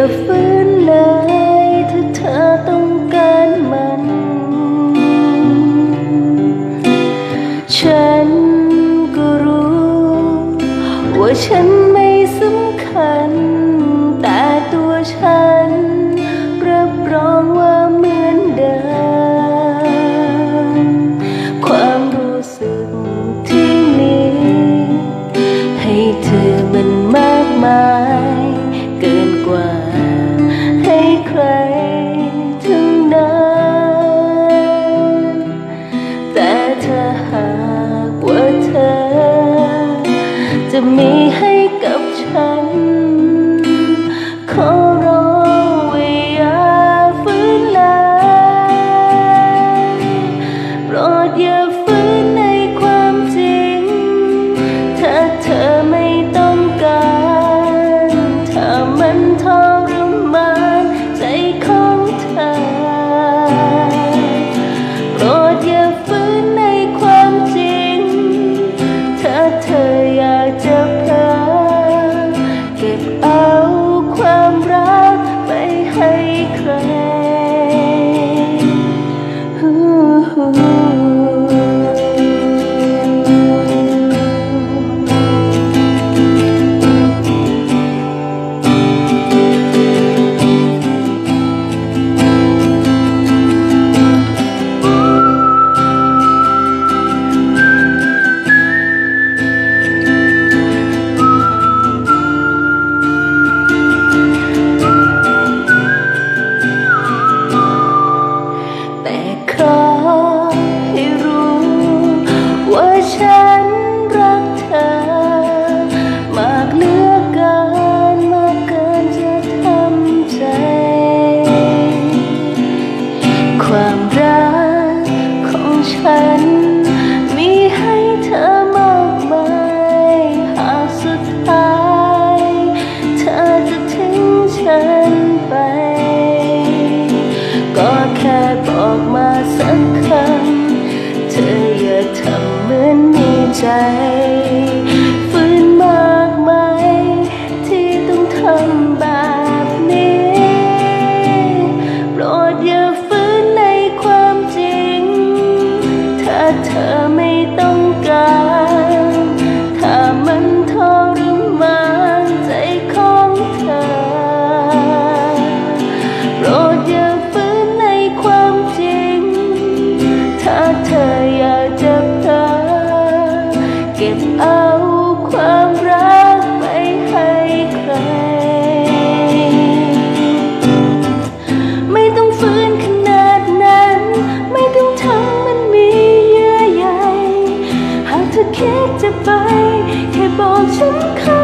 อย่าฝืนเลยถ้าเธอต้องการมัน ฉันก็รู้ ว่าฉันไม่สำคัญ แต่ตัวฉัน shall. cháy แค่บอกฉันเข้า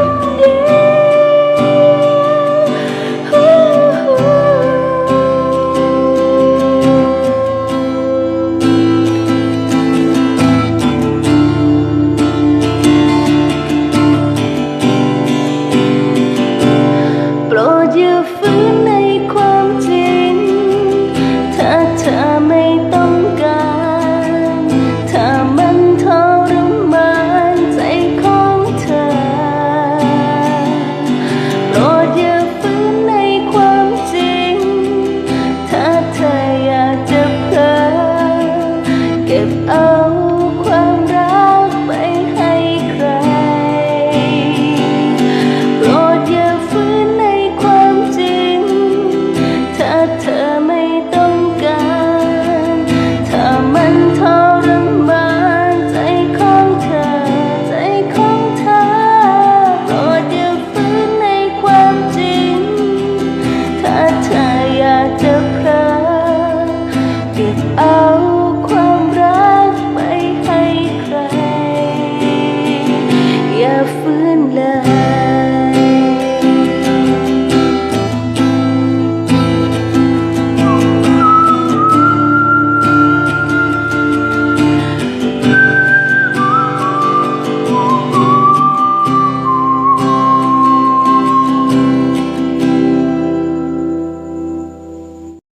เอาความรักไปให้ใคร โปรดอย่าฝืนในความจริง ถ้าเธอไม่ต้องการ ถ้ามันทรมานใจของเธอ ใจของเธอ โปรดอย่าฝืนในความจริง ถ้าเธออยากจะเพลอเอา